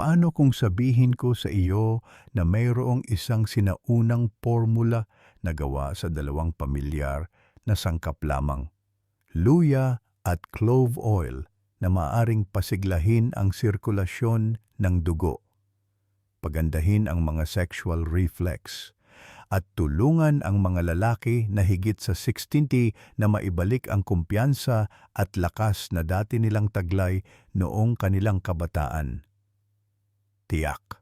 Paano kung sabihin ko sa iyo na mayroong isang sinaunang formula na gawa sa dalawang pamilyar na sangkap lamang? Luya at clove oil na maaring pasiglahin ang sirkulasyon ng dugo, pagandahin ang mga sexual reflex, at tulungan ang mga lalaki na higit sa 60 na maibalik ang kumpiyansa at lakas na dati nilang taglay noong kanilang kabataan. Tiyak.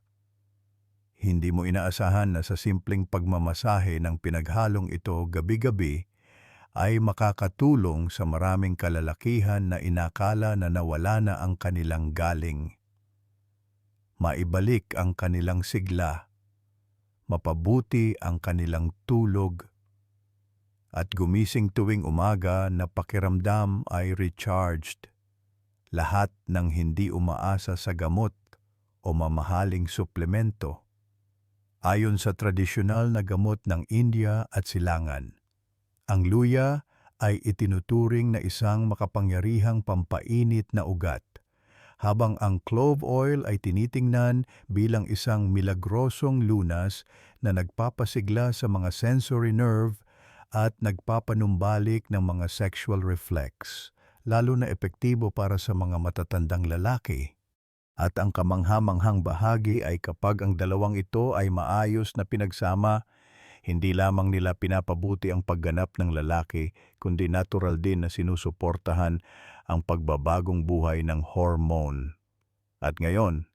Hindi mo inaasahan na sa simpleng pagmamasahe ng pinaghalong ito gabi-gabi ay makakatulong sa maraming kalalakihan na inakala na nawala na ang kanilang galing. Maibalik ang kanilang sigla, mapabuti ang kanilang tulog, at gumising tuwing umaga na pakiramdam ay recharged. Lahat ng hindi umaasa sa gamot o mamahaling suplemento ayon sa tradisyonal na gamot ng India at Silangan. Ang luya ay itinuturing na isang makapangyarihang pampainit na ugat, habang ang clove oil ay tinitingnan bilang isang milagrosong lunas na nagpapasigla sa mga sensory nerve at nagpapanumbalik ng mga sexual reflex, lalo na epektibo para sa mga matatandang lalaki. At ang kamanghamanghang bahagi ay kapag ang dalawang ito ay maayos na pinagsama, hindi lamang nila pinapabuti ang pagganap ng lalaki, kundi natural din na sinusuportahan ang pagbabagong buhay ng hormone. At ngayon,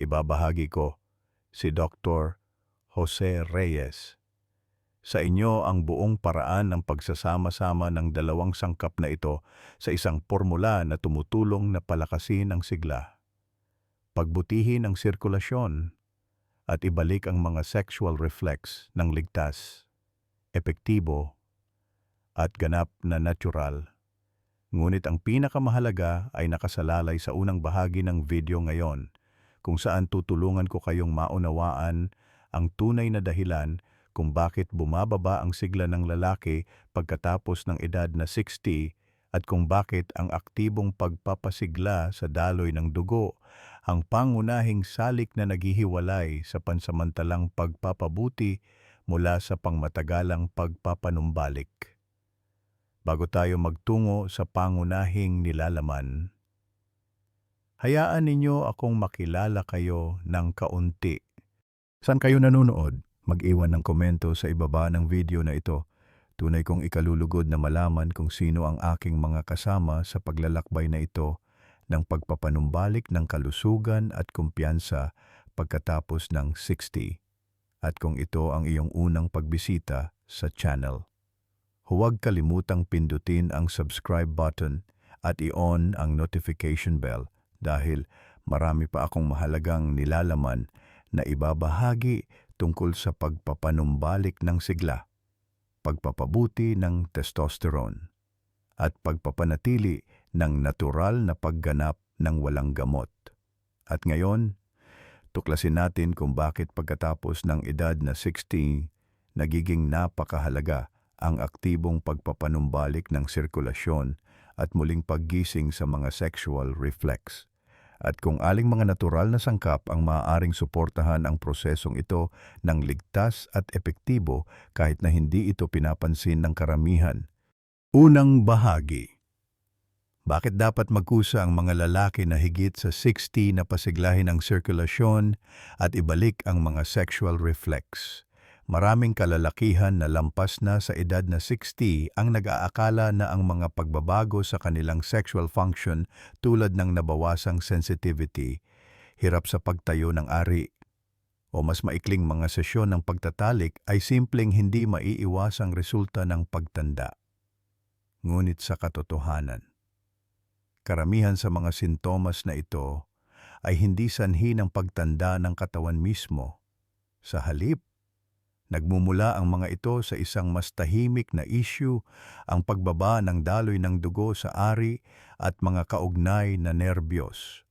ibabahagi ko si Dr. Jose Reyes. Sa inyo ang buong paraan ng pagsasama-sama ng dalawang sangkap na ito sa isang formula na tumutulong na palakasin ang sigla pagbutihin ang sirkulasyon, at ibalik ang mga sexual reflex ng ligtas, epektibo, at ganap na natural. Ngunit ang pinakamahalaga ay nakasalalay sa unang bahagi ng video ngayon, kung saan tutulungan ko kayong maunawaan ang tunay na dahilan kung bakit bumababa ang sigla ng lalaki pagkatapos ng edad na 60 at kung bakit ang aktibong pagpapasigla sa daloy ng dugo ang pangunahing salik na naghihiwalay sa pansamantalang pagpapabuti mula sa pangmatagalang pagpapanumbalik. Bago tayo magtungo sa pangunahing nilalaman, hayaan ninyo akong makilala kayo ng kaunti. San kayo nanonood? Mag-iwan ng komento sa ibaba ng video na ito. Tunay kong ikalulugod na malaman kung sino ang aking mga kasama sa paglalakbay na ito ng pagpapanumbalik ng kalusugan at kumpiyansa pagkatapos ng 60 at kung ito ang iyong unang pagbisita sa channel. Huwag kalimutang pindutin ang subscribe button at i-on ang notification bell dahil marami pa akong mahalagang nilalaman na ibabahagi tungkol sa pagpapanumbalik ng sigla, pagpapabuti ng testosterone, at pagpapanatili ng natural na pagganap ng walang gamot. At ngayon, tuklasin natin kung bakit pagkatapos ng edad na 60, nagiging napakahalaga ang aktibong pagpapanumbalik ng sirkulasyon at muling paggising sa mga sexual reflex. At kung aling mga natural na sangkap ang maaaring suportahan ang prosesong ito ng ligtas at epektibo kahit na hindi ito pinapansin ng karamihan. Unang bahagi bakit dapat magkusa ang mga lalaki na higit sa 60 na pasiglahin ang sirkulasyon at ibalik ang mga sexual reflex? Maraming kalalakihan na lampas na sa edad na 60 ang nag-aakala na ang mga pagbabago sa kanilang sexual function tulad ng nabawasang sensitivity, hirap sa pagtayo ng ari, o mas maikling mga sesyon ng pagtatalik ay simpleng hindi maiiwasang resulta ng pagtanda. Ngunit sa katotohanan, Karamihan sa mga sintomas na ito ay hindi sanhi ng pagtanda ng katawan mismo. Sa halip, nagmumula ang mga ito sa isang mas tahimik na issue, ang pagbaba ng daloy ng dugo sa ari at mga kaugnay na nerbiyos.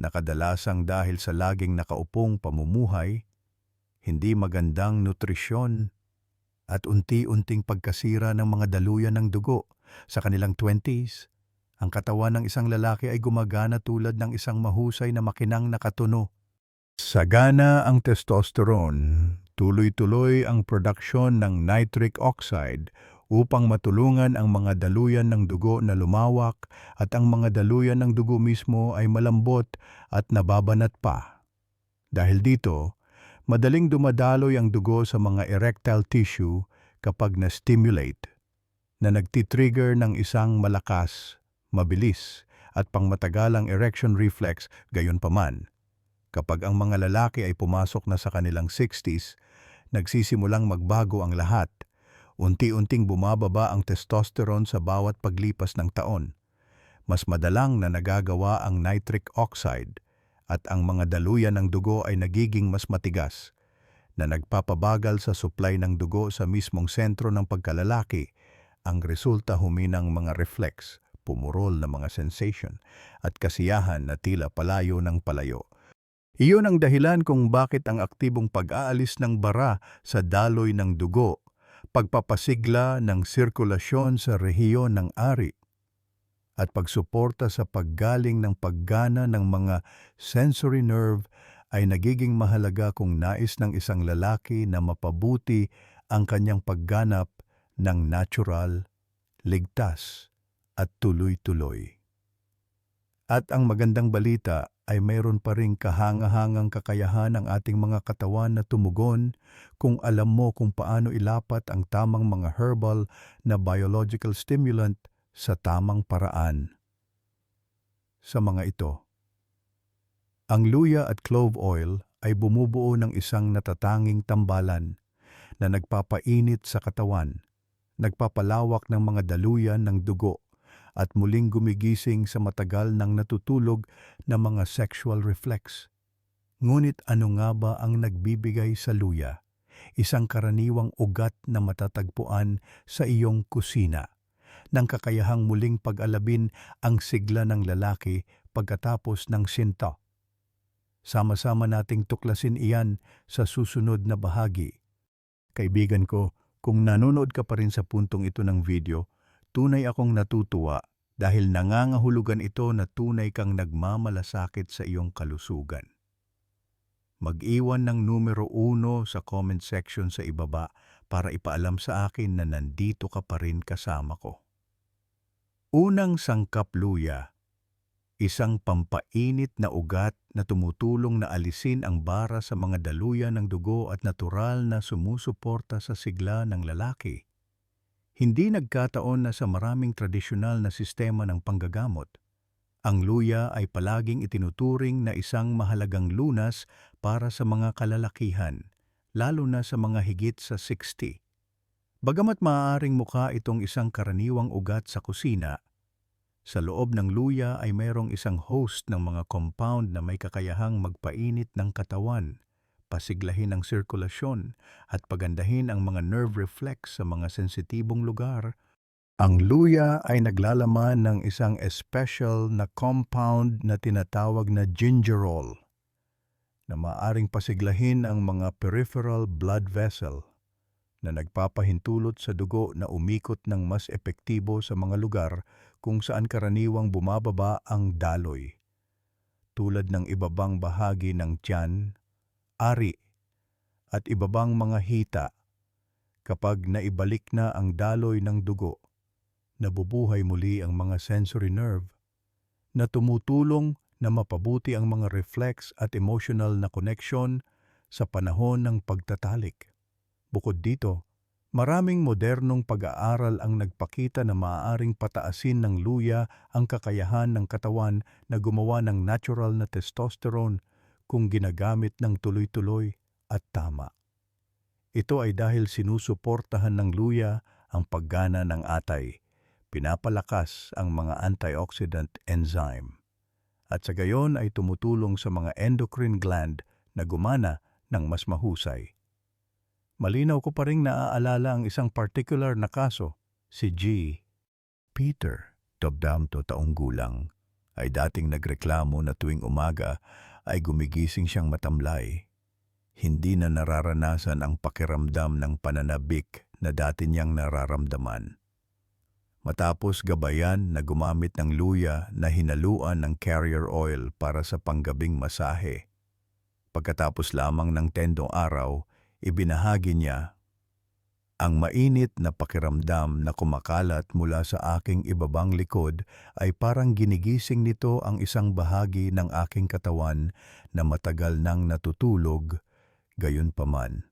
Nakadalasang dahil sa laging nakaupong pamumuhay, hindi magandang nutrisyon, at unti-unting pagkasira ng mga daluyan ng dugo sa kanilang 20s, ang katawan ng isang lalaki ay gumagana tulad ng isang mahusay na makinang nakatuno. Sagana ang testosterone, tuloy-tuloy ang produksyon ng nitric oxide upang matulungan ang mga daluyan ng dugo na lumawak at ang mga daluyan ng dugo mismo ay malambot at nababanat pa. Dahil dito, madaling dumadaloy ang dugo sa mga erectile tissue kapag na-stimulate, na nagtitrigger ng isang malakas, mabilis, at pangmatagalang erection reflex gayon paman. Kapag ang mga lalaki ay pumasok na sa kanilang 60s, nagsisimulang magbago ang lahat. Unti-unting bumababa ang testosterone sa bawat paglipas ng taon. Mas madalang na nagagawa ang nitric oxide at ang mga daluyan ng dugo ay nagiging mas matigas na nagpapabagal sa supply ng dugo sa mismong sentro ng pagkalalaki. Ang resulta huminang mga reflex, pumurol na mga sensation at kasiyahan na tila palayo ng palayo. Iyon ang dahilan kung bakit ang aktibong pag-aalis ng bara sa daloy ng dugo, pagpapasigla ng sirkulasyon sa rehiyon ng ari, at pagsuporta sa paggaling ng paggana ng mga sensory nerve ay nagiging mahalaga kung nais ng isang lalaki na mapabuti ang kanyang pagganap ng natural, ligtas, at tuloy-tuloy. At ang magandang balita ay mayroon pa ring kahangahangang kakayahan ng ating mga katawan na tumugon kung alam mo kung paano ilapat ang tamang mga herbal na biological stimulant sa tamang paraan. Sa mga ito, ang luya at clove oil ay bumubuo ng isang natatanging tambalan na nagpapainit sa katawan, nagpapalawak ng mga daluyan ng dugo at muling gumigising sa matagal ng natutulog na mga sexual reflex. Ngunit ano nga ba ang nagbibigay sa luya? Isang karaniwang ugat na matatagpuan sa iyong kusina, ng kakayahang muling pag-alabin ang sigla ng lalaki pagkatapos ng sinto. Sama-sama nating tuklasin iyan sa susunod na bahagi. Kaibigan ko, kung nanonood ka pa rin sa puntong ito ng video, Tunay akong natutuwa dahil nangangahulugan ito na tunay kang nagmamalasakit sa iyong kalusugan. Mag-iwan ng numero uno sa comment section sa ibaba para ipaalam sa akin na nandito ka pa rin kasama ko. Unang sangkap luya, isang pampainit na ugat na tumutulong na alisin ang bara sa mga daluyan ng dugo at natural na sumusuporta sa sigla ng lalaki. Hindi nagkataon na sa maraming tradisyonal na sistema ng panggagamot, ang luya ay palaging itinuturing na isang mahalagang lunas para sa mga kalalakihan, lalo na sa mga higit sa 60. Bagamat maaaring mukha itong isang karaniwang ugat sa kusina, sa loob ng luya ay mayroong isang host ng mga compound na may kakayahang magpainit ng katawan pasiglahin ang sirkulasyon at pagandahin ang mga nerve reflex sa mga sensitibong lugar. Ang luya ay naglalaman ng isang special na compound na tinatawag na gingerol na maaring pasiglahin ang mga peripheral blood vessel na nagpapahintulot sa dugo na umikot ng mas epektibo sa mga lugar kung saan karaniwang bumababa ang daloy, tulad ng ibabang bahagi ng tiyan, ari at ibabang mga hita kapag naibalik na ang daloy ng dugo, nabubuhay muli ang mga sensory nerve na tumutulong na mapabuti ang mga reflex at emotional na connection sa panahon ng pagtatalik. Bukod dito, maraming modernong pag-aaral ang nagpakita na maaaring pataasin ng luya ang kakayahan ng katawan na gumawa ng natural na testosterone kung ginagamit ng tuloy-tuloy at tama. Ito ay dahil sinusuportahan ng luya ang paggana ng atay, pinapalakas ang mga antioxidant enzyme, at sa gayon ay tumutulong sa mga endocrine gland na gumana ng mas mahusay. Malinaw ko pa rin naaalala ang isang particular na kaso, si G. Peter, tobdam to taong gulang, ay dating nagreklamo na tuwing umaga ay gumigising siyang matamlay. Hindi na nararanasan ang pakiramdam ng pananabik na dati niyang nararamdaman. Matapos gabayan na gumamit ng luya na hinaluan ng carrier oil para sa panggabing masahe, Pagkatapos lamang ng tendong araw, ibinahagi niya ang mainit na pakiramdam na kumakalat mula sa aking ibabang likod ay parang ginigising nito ang isang bahagi ng aking katawan na matagal nang natutulog, gayon paman.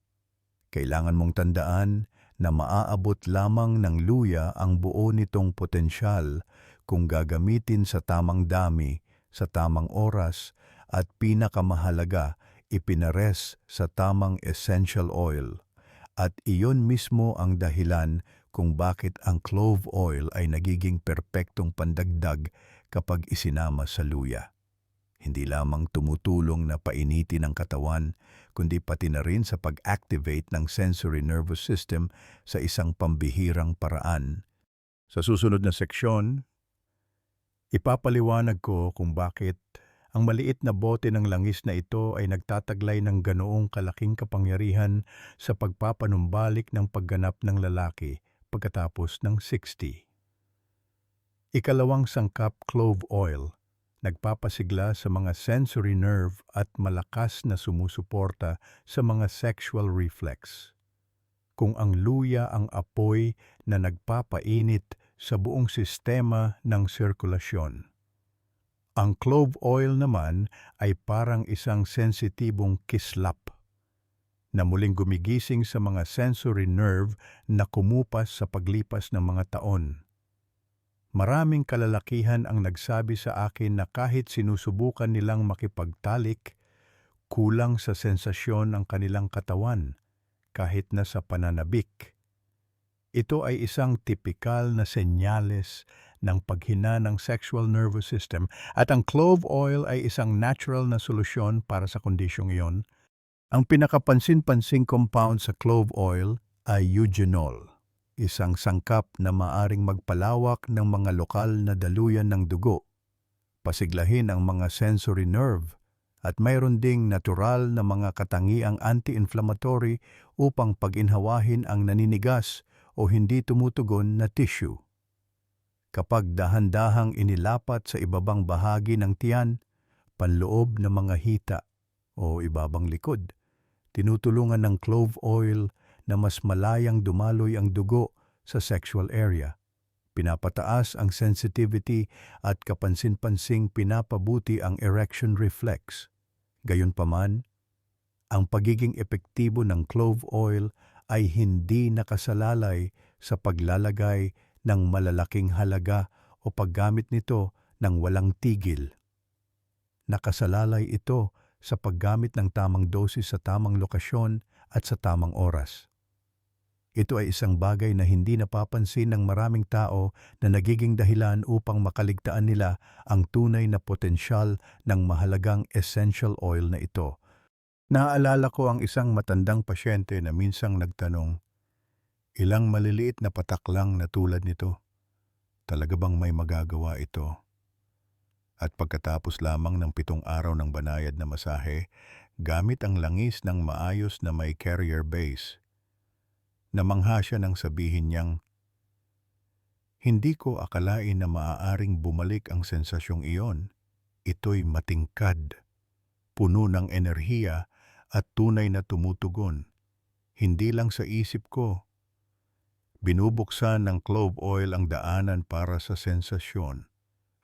Kailangan mong tandaan na maaabot lamang ng luya ang buo nitong potensyal kung gagamitin sa tamang dami, sa tamang oras, at pinakamahalaga, ipinares sa tamang essential oil. At iyon mismo ang dahilan kung bakit ang clove oil ay nagiging perpektong pandagdag kapag isinama sa luya. Hindi lamang tumutulong na painitin ang katawan, kundi pati na rin sa pag-activate ng sensory nervous system sa isang pambihirang paraan. Sa susunod na seksyon, ipapaliwanag ko kung bakit ang maliit na bote ng langis na ito ay nagtataglay ng ganoong kalaking kapangyarihan sa pagpapanumbalik ng pagganap ng lalaki pagkatapos ng 60. Ikalawang sangkap clove oil, nagpapasigla sa mga sensory nerve at malakas na sumusuporta sa mga sexual reflex. Kung ang luya ang apoy na nagpapainit sa buong sistema ng sirkulasyon. Ang clove oil naman ay parang isang sensitibong kislap na muling gumigising sa mga sensory nerve na kumupas sa paglipas ng mga taon. Maraming kalalakihan ang nagsabi sa akin na kahit sinusubukan nilang makipagtalik, kulang sa sensasyon ang kanilang katawan kahit na sa pananabik. Ito ay isang tipikal na senyales ng paghina ng sexual nervous system at ang clove oil ay isang natural na solusyon para sa kondisyong iyon. Ang pinakapansin-pansing compound sa clove oil ay eugenol, isang sangkap na maaring magpalawak ng mga lokal na daluyan ng dugo, pasiglahin ang mga sensory nerve, at mayroon ding natural na mga katangiang anti-inflammatory upang paginhawahin ang naninigas o hindi tumutugon na tissue kapag dahan-dahang inilapat sa ibabang bahagi ng tiyan, panloob ng mga hita o ibabang likod. Tinutulungan ng clove oil na mas malayang dumaloy ang dugo sa sexual area. Pinapataas ang sensitivity at kapansin-pansing pinapabuti ang erection reflex. Gayunpaman, ang pagiging epektibo ng clove oil ay hindi nakasalalay sa paglalagay ng malalaking halaga o paggamit nito ng walang tigil. Nakasalalay ito sa paggamit ng tamang dosis sa tamang lokasyon at sa tamang oras. Ito ay isang bagay na hindi napapansin ng maraming tao na nagiging dahilan upang makaligtaan nila ang tunay na potensyal ng mahalagang essential oil na ito. Naaalala ko ang isang matandang pasyente na minsang nagtanong, Ilang maliliit na patak lang na tulad nito. Talaga bang may magagawa ito? At pagkatapos lamang ng pitong araw ng banayad na masahe, gamit ang langis ng maayos na may carrier base. Namangha siya nang sabihin niyang, Hindi ko akalain na maaaring bumalik ang sensasyong iyon. Ito'y matingkad, puno ng enerhiya at tunay na tumutugon. Hindi lang sa isip ko, Binubuksan ng clove oil ang daanan para sa sensasyon.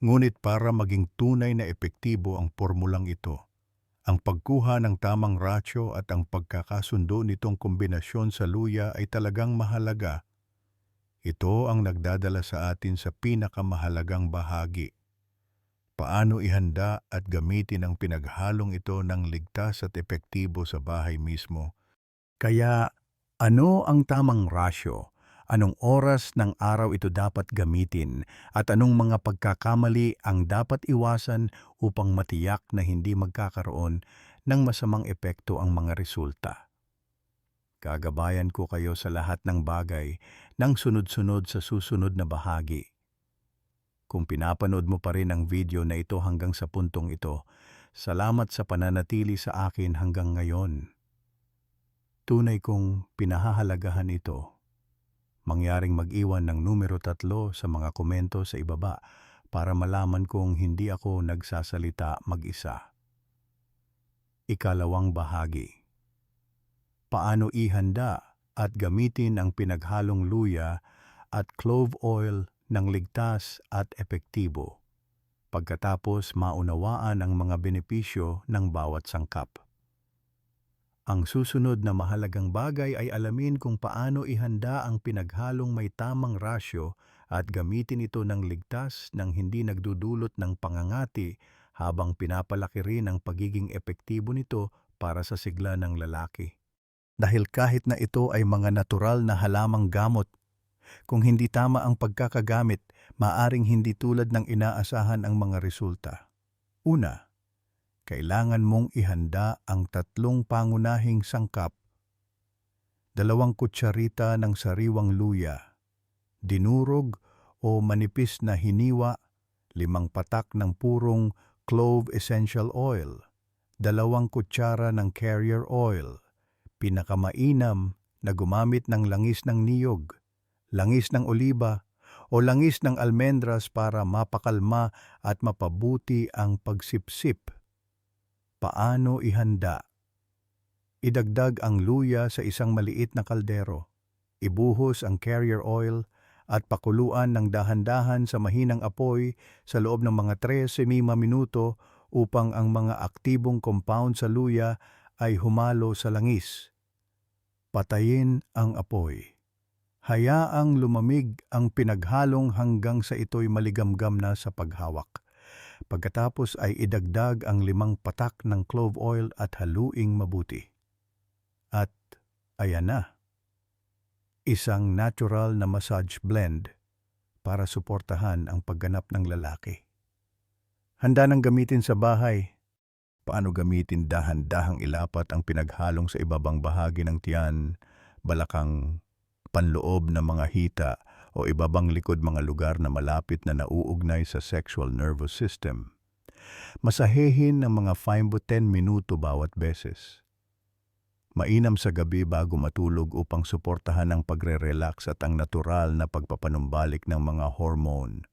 Ngunit para maging tunay na epektibo ang formulang ito, ang pagkuha ng tamang ratio at ang pagkakasundo nitong kombinasyon sa luya ay talagang mahalaga. Ito ang nagdadala sa atin sa pinakamahalagang bahagi. Paano ihanda at gamitin ang pinaghalong ito ng ligtas at epektibo sa bahay mismo? Kaya ano ang tamang rasyo? Anong oras ng araw ito dapat gamitin at anong mga pagkakamali ang dapat iwasan upang matiyak na hindi magkakaroon ng masamang epekto ang mga resulta. Gagabayan ko kayo sa lahat ng bagay ng sunod-sunod sa susunod na bahagi. Kung pinapanood mo pa rin ang video na ito hanggang sa puntong ito, salamat sa pananatili sa akin hanggang ngayon. Tunay kong pinahahalagahan ito mangyaring mag-iwan ng numero tatlo sa mga komento sa ibaba para malaman kong hindi ako nagsasalita mag-isa. Ikalawang bahagi. Paano ihanda at gamitin ang pinaghalong luya at clove oil ng ligtas at epektibo. Pagkatapos maunawaan ang mga benepisyo ng bawat sangkap. Ang susunod na mahalagang bagay ay alamin kung paano ihanda ang pinaghalong may tamang rasyo at gamitin ito ng ligtas nang hindi nagdudulot ng pangangati habang pinapalaki rin ang pagiging epektibo nito para sa sigla ng lalaki. Dahil kahit na ito ay mga natural na halamang gamot, kung hindi tama ang pagkakagamit, maaring hindi tulad ng inaasahan ang mga resulta. Una, kailangan mong ihanda ang tatlong pangunahing sangkap. Dalawang kutsarita ng sariwang luya, dinurog o manipis na hiniwa, limang patak ng purong clove essential oil, dalawang kutsara ng carrier oil, pinakamainam na gumamit ng langis ng niyog, langis ng oliba, o langis ng almendras para mapakalma at mapabuti ang pagsipsip. Paano ihanda? Idagdag ang luya sa isang maliit na kaldero. Ibuhos ang carrier oil at pakuluan ng dahan-dahan sa mahinang apoy sa loob ng mga 13 minuto upang ang mga aktibong compound sa luya ay humalo sa langis. Patayin ang apoy. Hayaang lumamig ang pinaghalong hanggang sa ito'y maligamgam na sa paghawak. Pagkatapos ay idagdag ang limang patak ng clove oil at haluing mabuti. At ayan na. Isang natural na massage blend para suportahan ang pagganap ng lalaki. Handa nang gamitin sa bahay. Paano gamitin dahan-dahang ilapat ang pinaghalong sa ibabang bahagi ng tiyan, balakang panloob na mga hita o ibabang likod mga lugar na malapit na nauugnay sa sexual nervous system. Masahehin ng mga 5 to 10 minuto bawat beses. Mainam sa gabi bago matulog upang suportahan ang pagre-relax at ang natural na pagpapanumbalik ng mga hormone.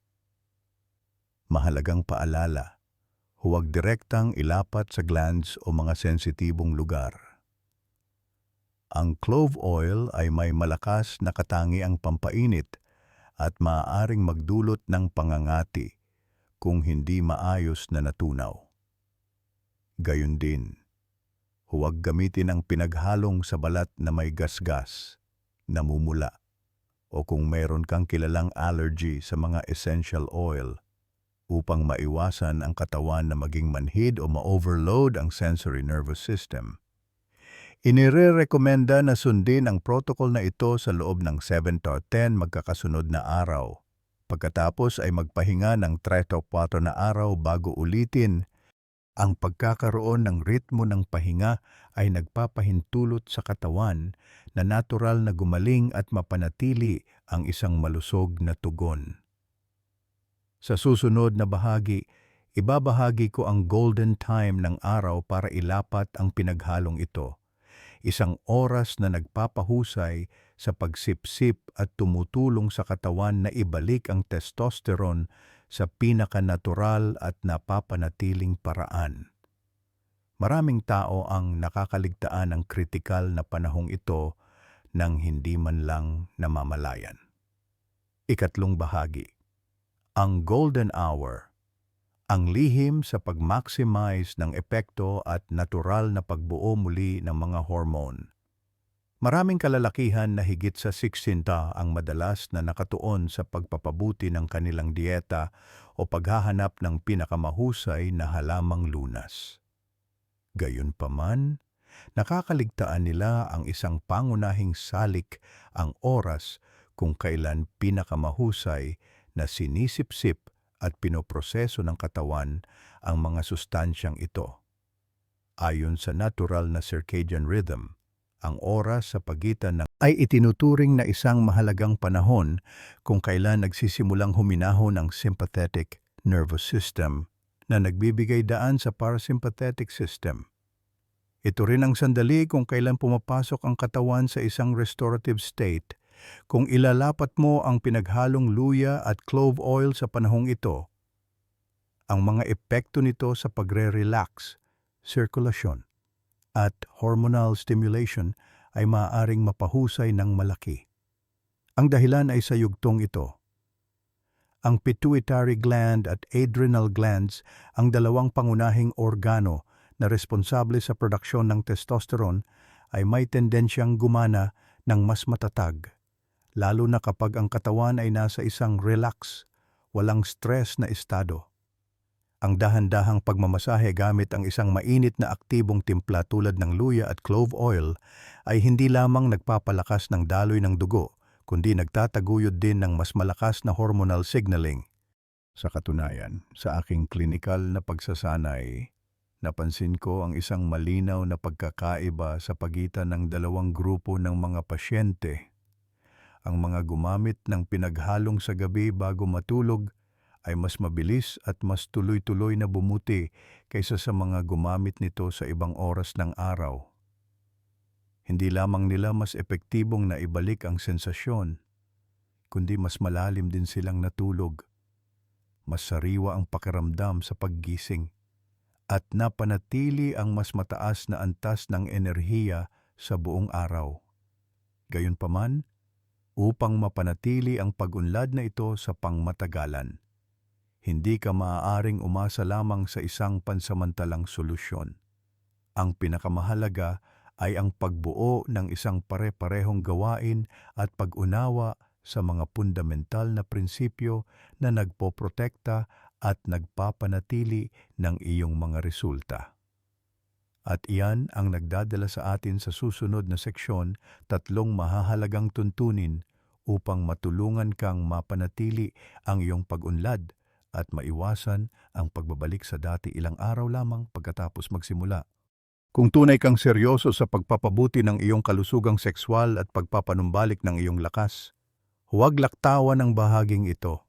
Mahalagang paalala, huwag direktang ilapat sa glands o mga sensitibong lugar. Ang clove oil ay may malakas na katangiang pampainit at maaaring magdulot ng pangangati kung hindi maayos na natunaw. Gayun din, huwag gamitin ang pinaghalong sa balat na may gasgas, namumula, o kung mayroon kang kilalang allergy sa mga essential oil upang maiwasan ang katawan na maging manhid o ma-overload ang sensory nervous system. Inire-rekomenda na sundin ang protocol na ito sa loob ng 7 to 10 magkakasunod na araw. Pagkatapos ay magpahinga ng 3 to 4 na araw bago ulitin ang pagkakaroon ng ritmo ng pahinga ay nagpapahintulot sa katawan na natural na gumaling at mapanatili ang isang malusog na tugon. Sa susunod na bahagi, ibabahagi ko ang golden time ng araw para ilapat ang pinaghalong ito. Isang oras na nagpapahusay sa pagsipsip at tumutulong sa katawan na ibalik ang testosterone sa pinakanatural at napapanatiling paraan. Maraming tao ang nakakaligtaan ng kritikal na panahong ito nang hindi man lang namamalayan. Ikatlong bahagi. Ang Golden Hour. Ang lihim sa pag-maximize ng epekto at natural na pagbuo muli ng mga hormone. Maraming kalalakihan na higit sa 60 ang madalas na nakatuon sa pagpapabuti ng kanilang dieta o paghahanap ng pinakamahusay na halamang lunas. Gayunpaman, nakakaligtaan nila ang isang pangunahing salik ang oras kung kailan pinakamahusay na sinisipsip at pinoproseso ng katawan ang mga sustansyang ito. Ayon sa natural na circadian rhythm, ang oras sa pagitan ng ay itinuturing na isang mahalagang panahon kung kailan nagsisimulang huminaho ng sympathetic nervous system na nagbibigay daan sa parasympathetic system. Ito rin ang sandali kung kailan pumapasok ang katawan sa isang restorative state. Kung ilalapat mo ang pinaghalong luya at clove oil sa panahong ito, ang mga epekto nito sa pagre-relax, sirkulasyon, at hormonal stimulation ay maaaring mapahusay ng malaki. Ang dahilan ay sa yugtong ito. Ang pituitary gland at adrenal glands ang dalawang pangunahing organo na responsable sa produksyon ng testosterone ay may tendensyang gumana ng mas matatag, lalo na kapag ang katawan ay nasa isang relax, walang stress na estado. Ang dahan-dahang pagmamasahe gamit ang isang mainit na aktibong timpla tulad ng luya at clove oil ay hindi lamang nagpapalakas ng daloy ng dugo, kundi nagtataguyod din ng mas malakas na hormonal signaling. Sa katunayan, sa aking klinikal na pagsasanay, napansin ko ang isang malinaw na pagkakaiba sa pagitan ng dalawang grupo ng mga pasyente. Ang mga gumamit ng pinaghalong sa gabi bago matulog ay mas mabilis at mas tuloy-tuloy na bumuti kaysa sa mga gumamit nito sa ibang oras ng araw. Hindi lamang nila mas epektibong na ibalik ang sensasyon, kundi mas malalim din silang natulog. Mas sariwa ang pakiramdam sa paggising at napanatili ang mas mataas na antas ng enerhiya sa buong araw. Gayunpaman, upang mapanatili ang pagunlad na ito sa pangmatagalan, hindi ka maaaring umasa lamang sa isang pansamantalang solusyon. Ang pinakamahalaga ay ang pagbuo ng isang pare-parehong gawain at pag-unawa sa mga fundamental na prinsipyo na nagpoprotekta at nagpapanatili ng iyong mga resulta. At iyan ang nagdadala sa atin sa susunod na seksyon tatlong mahahalagang tuntunin upang matulungan kang mapanatili ang iyong pag-unlad at maiwasan ang pagbabalik sa dati ilang araw lamang pagkatapos magsimula. Kung tunay kang seryoso sa pagpapabuti ng iyong kalusugang sekswal at pagpapanumbalik ng iyong lakas, huwag laktawan ang bahaging ito.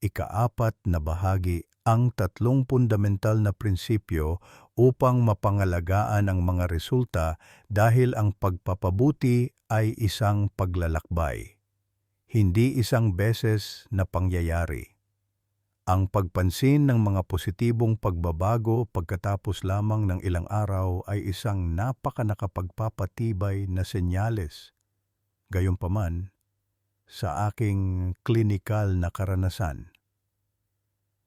Ikaapat na bahagi ang tatlong fundamental na prinsipyo upang mapangalagaan ang mga resulta dahil ang pagpapabuti ay isang paglalakbay, hindi isang beses na pangyayari. Ang pagpansin ng mga positibong pagbabago pagkatapos lamang ng ilang araw ay isang napaka nakapagpapatibay na senyales. Gayunpaman, sa aking klinikal na karanasan,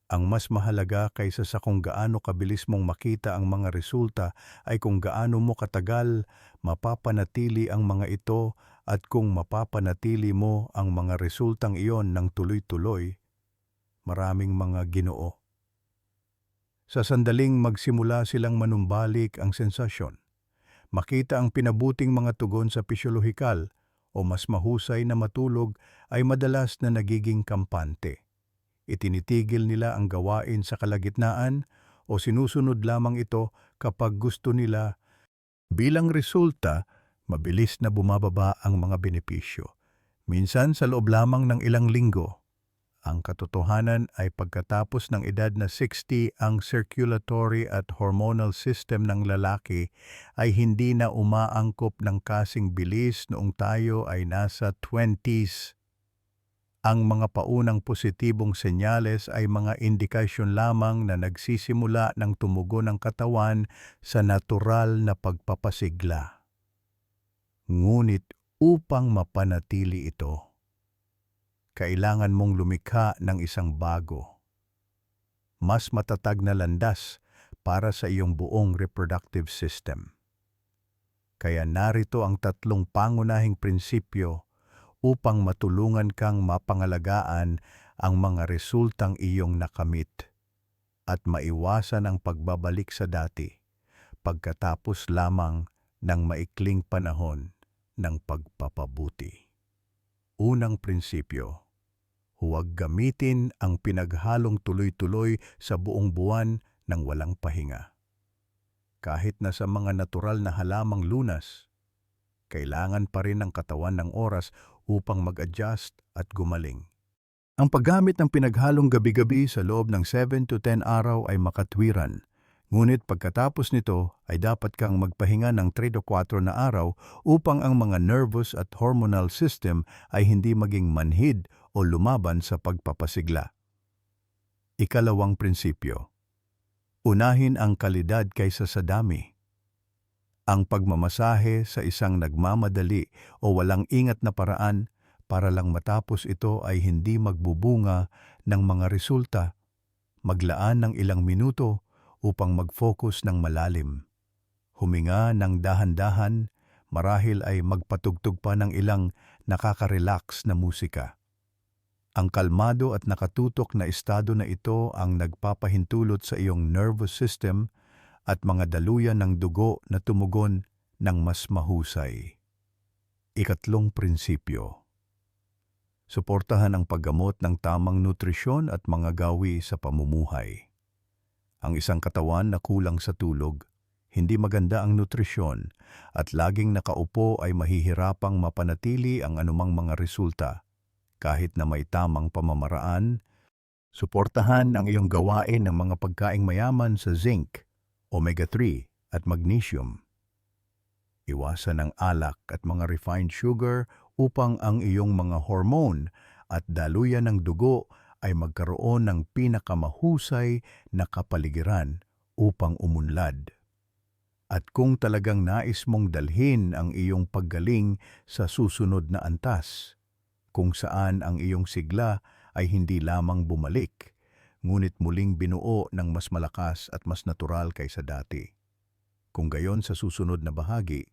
ang mas mahalaga kaysa sa kung gaano kabilis mong makita ang mga resulta ay kung gaano mo katagal mapapanatili ang mga ito at kung mapapanatili mo ang mga resultang iyon ng tuloy-tuloy maraming mga ginoo. Sa sandaling magsimula silang manumbalik ang sensasyon, makita ang pinabuting mga tugon sa pisyolohikal o mas mahusay na matulog ay madalas na nagiging kampante. Itinitigil nila ang gawain sa kalagitnaan o sinusunod lamang ito kapag gusto nila. Bilang resulta, mabilis na bumababa ang mga benepisyo. Minsan sa loob lamang ng ilang linggo, ang katotohanan ay pagkatapos ng edad na 60 ang circulatory at hormonal system ng lalaki ay hindi na umaangkop ng kasing bilis noong tayo ay nasa 20s. Ang mga paunang positibong senyales ay mga indikasyon lamang na nagsisimula ng tumugo ng katawan sa natural na pagpapasigla. Ngunit upang mapanatili ito, kailangan mong lumikha ng isang bago. Mas matatag na landas para sa iyong buong reproductive system. Kaya narito ang tatlong pangunahing prinsipyo upang matulungan kang mapangalagaan ang mga resultang iyong nakamit at maiwasan ang pagbabalik sa dati pagkatapos lamang ng maikling panahon ng pagpapabuti. Unang prinsipyo, Huwag gamitin ang pinaghalong tuloy-tuloy sa buong buwan ng walang pahinga. Kahit na sa mga natural na halamang lunas, kailangan pa rin ng katawan ng oras upang mag-adjust at gumaling. Ang paggamit ng pinaghalong gabi-gabi sa loob ng 7 to 10 araw ay makatwiran Ngunit pagkatapos nito ay dapat kang magpahinga ng 3 o 4 na araw upang ang mga nervous at hormonal system ay hindi maging manhid o lumaban sa pagpapasigla. Ikalawang prinsipyo. Unahin ang kalidad kaysa sa dami. Ang pagmamasahe sa isang nagmamadali o walang ingat na paraan para lang matapos ito ay hindi magbubunga ng mga resulta. Maglaan ng ilang minuto upang mag-focus ng malalim. Huminga ng dahan-dahan, marahil ay magpatugtog pa ng ilang nakaka-relax na musika. Ang kalmado at nakatutok na estado na ito ang nagpapahintulot sa iyong nervous system at mga daluyan ng dugo na tumugon ng mas mahusay. Ikatlong prinsipyo. Suportahan ang paggamot ng tamang nutrisyon at mga gawi sa pamumuhay. Ang isang katawan na kulang sa tulog, hindi maganda ang nutrisyon at laging nakaupo ay mahihirapang mapanatili ang anumang mga resulta. Kahit na may tamang pamamaraan, suportahan ang iyong gawain ng mga pagkaing mayaman sa zinc, omega-3 at magnesium. Iwasan ang alak at mga refined sugar upang ang iyong mga hormone at daluyan ng dugo ay magkaroon ng pinakamahusay na kapaligiran upang umunlad. At kung talagang nais mong dalhin ang iyong paggaling sa susunod na antas, kung saan ang iyong sigla ay hindi lamang bumalik, ngunit muling binuo ng mas malakas at mas natural kaysa dati. Kung gayon sa susunod na bahagi,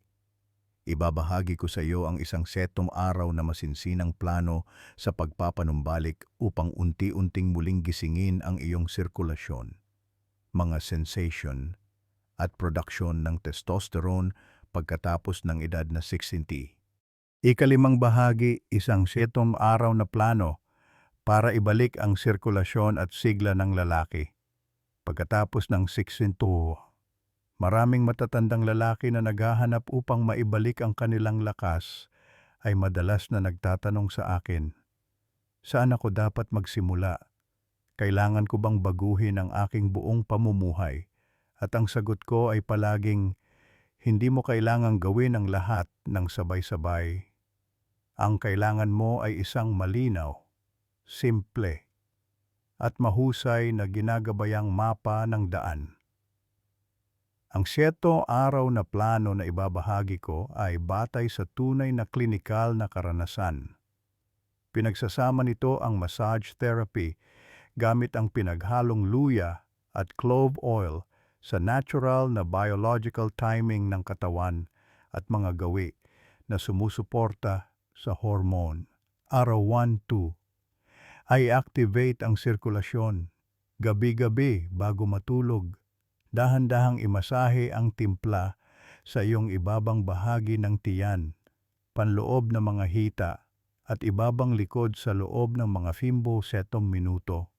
ibabahagi ko sa iyo ang isang setong araw na masinsinang plano sa pagpapanumbalik upang unti-unting muling gisingin ang iyong sirkulasyon, mga sensation, at produksyon ng testosterone pagkatapos ng edad na 60. Ikalimang bahagi, isang setong araw na plano para ibalik ang sirkulasyon at sigla ng lalaki. Pagkatapos ng 62, maraming matatandang lalaki na naghahanap upang maibalik ang kanilang lakas ay madalas na nagtatanong sa akin, Saan ako dapat magsimula? Kailangan ko bang baguhin ang aking buong pamumuhay? At ang sagot ko ay palaging, hindi mo kailangang gawin ang lahat ng sabay-sabay. Ang kailangan mo ay isang malinaw, simple, at mahusay na ginagabayang mapa ng daan. Ang siyetong araw na plano na ibabahagi ko ay batay sa tunay na klinikal na karanasan. Pinagsasama nito ang massage therapy gamit ang pinaghalong luya at clove oil sa natural na biological timing ng katawan at mga gawi na sumusuporta sa hormone. Araw 1-2 ay activate ang sirkulasyon. Gabi-gabi bago matulog, dahan-dahang imasahe ang timpla sa iyong ibabang bahagi ng tiyan, panloob ng mga hita at ibabang likod sa loob ng mga fimbo setong minuto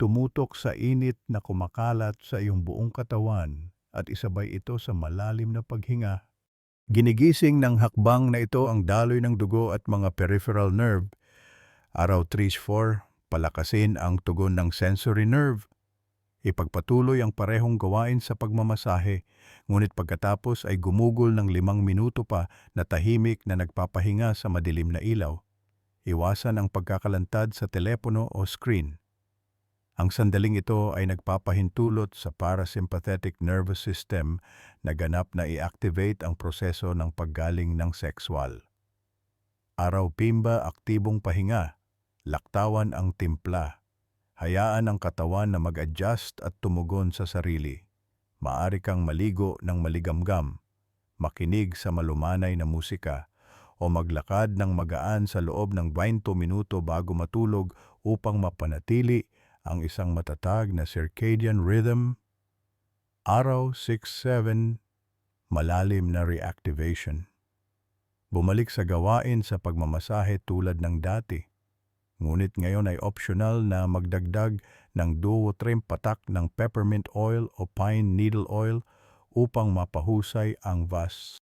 tumutok sa init na kumakalat sa iyong buong katawan at isabay ito sa malalim na paghinga. Ginigising ng hakbang na ito ang daloy ng dugo at mga peripheral nerve. Araw 3-4, palakasin ang tugon ng sensory nerve. Ipagpatuloy ang parehong gawain sa pagmamasahe, ngunit pagkatapos ay gumugol ng limang minuto pa na tahimik na nagpapahinga sa madilim na ilaw. Iwasan ang pagkakalantad sa telepono o screen. Ang sandaling ito ay nagpapahintulot sa parasympathetic nervous system na ganap na i-activate ang proseso ng paggaling ng sexual. Araw pimba aktibong pahinga, laktawan ang timpla, hayaan ang katawan na mag-adjust at tumugon sa sarili. Maari kang maligo ng maligamgam, makinig sa malumanay na musika, o maglakad ng magaan sa loob ng 20 minuto bago matulog upang mapanatili ang isang matatag na circadian rhythm, araw 6-7, malalim na reactivation. Bumalik sa gawain sa pagmamasahe tulad ng dati. Ngunit ngayon ay optional na magdagdag ng duo trim patak ng peppermint oil o pine needle oil upang mapahusay ang vas.